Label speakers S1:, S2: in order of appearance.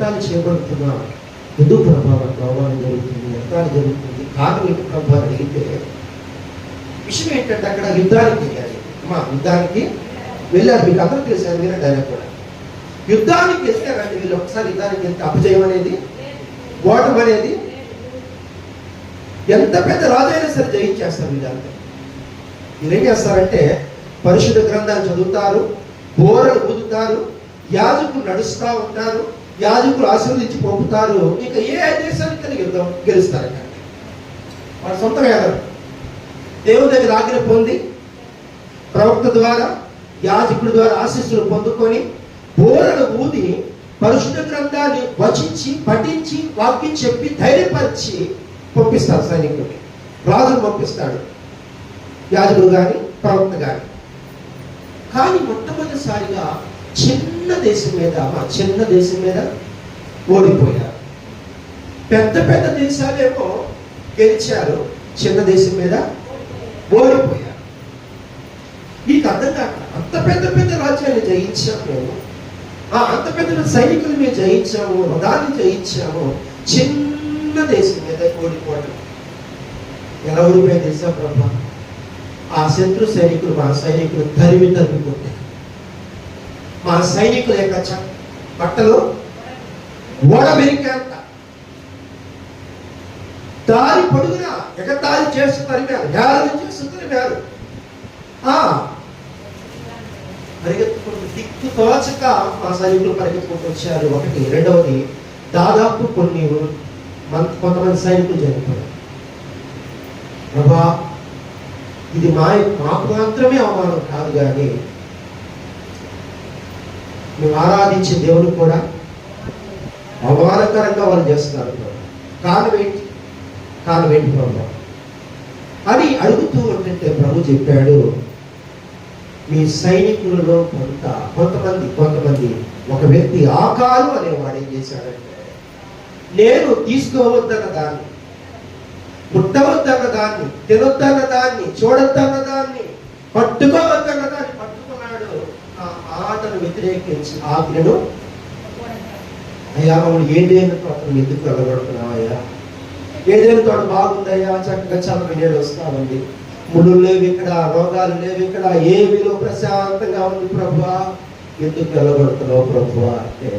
S1: యుద్ధాలు చేపడుతున్నా ఎందుకు ప్రభావం ప్రభావం జరుగుతుంది యుద్ధాలు జరుగుతుంది? కారణం ఏంటి ప్రభావం అడిగితే విషయం ఏంటంటే అక్కడ యుద్ధానికి వెళ్ళాలి. మా యుద్ధానికి వెళ్ళారు మీకు అందరూ తెలిసారు మీరు డైరెక్ట్ కూడా. యుద్ధానికి వెళ్తే రండి వీళ్ళు ఒకసారి యుద్ధానికి వెళ్తే అపజయం అనేది ఓటం అనేది ఎంత పెద్ద రాజు అయినా సరే జయించేస్తారు వీళ్ళంతా వీళ్ళేం చేస్తారంటే పరిశుద్ధ గ్రంథాలు చదువుతారు బోరలు ఊదుతారు యాజకు నడుస్తూ ఉంటారు యాజకులు ఆశీర్వదించి పంపుతారు. ఇక ఏ దేశానికి గెలుద్దాం గెలుస్తారు ఇక. వాళ్ళ సొంత ఎదరు దేవుని దగ్గర ఆజ్ఞ పొంది ప్రవక్త ద్వారా యాజకుడి ద్వారా ఆశీస్సులు పొందుకొని బోరలు ఊది పరిశుద్ధ గ్రంథాన్ని వచించి పఠించి వాక్యం చెప్పి ధైర్యపరిచి పంపిస్తారు సైనికుడికి. రాజును పంపిస్తాడు. యాజకుడు కానీ ప్రవక్త కానీ కానీ మొట్టమొదటిసారిగా చిన్న దేశం మీద మా చిన్న దేశం మీద ఓడిపోయారు. పెద్ద పెద్ద దేశాలేమో గెలిచారు చిన్న దేశం మీద ఓడిపోయారు. మీకు అర్థం కాక అంత పెద్ద పెద్ద రాజ్యాన్ని జయించాము మేము ఆ అంత పెద్ద పెద్ద సైనికులు మేము జయించాము రథాన్ని జయించాము చిన్న దేశం మీద ఓడిపోవడం ఎలా ఓడిపోయే దేశం బ్రహ్మ శత్రు సైనికులు మా సైనికులు తరిమి తరిమి మా సైనికుల యొక్క చ- బట్టలు ఓడబెరికేంత దారి పొడుగున ఎగతాళి చేస్తూ తరిమారు. హేళన చేస్తూ తరిమారు. పరిగెత్తుకుంటూ దిక్కు తోచక మా సైనికులు పరిగెత్తుకుంటూ వచ్చారు. ఒకటి రెండవది దాదాపు కొన్ని కొంతమంది సైనికులు చనిపోయారు. ప్రభా ఇది మా మాకు మాత్రమే అవమానం కాదు కానీ మేము ఆరాధించే దేవుడు కూడా అవమానకరంగా వాళ్ళు చేస్తున్నారు. కారణం ఏంటి? కారణం ఏంటి ప్రభు? అని అడుగుతూ ఉంటే ప్రభు చెప్పాడు మీ సైనికులలో కొంత కొంతమంది కొంతమంది ఒక వ్యక్తి ఆకారు అనేవాడు ఏం చేశాడంటే నేను తీసుకోవద్దన్న దాన్ని పుట్టవ దాన్ని తినొద్దన్న దాన్ని చూడొద్దన్న దాన్ని పట్టుకోవద్దన్న దాన్ని పట్టుకున్నాడు. ఆ ఆటను వ్యతిరేకించి ఆజ్ఞను అయ్యా మమ్మల్ని ఏడేళ్ళ తోటను ఎందుకు వెళ్ళగొడుతున్నావు అయ్యా ఏడేళ్ళ తోట బాగుందయ్యా? చక్కగా చల్లగా నీళ్ళు వస్తామండి. ముళ్ళు లేవు ఇక్కడ రోగాలు లేవు ఇక్కడ ఏమీలో ప్రశాంతంగా ఉంది ప్రభు ఎందుకు వెళ్ళగొడుతున్నావు ప్రభు అంటే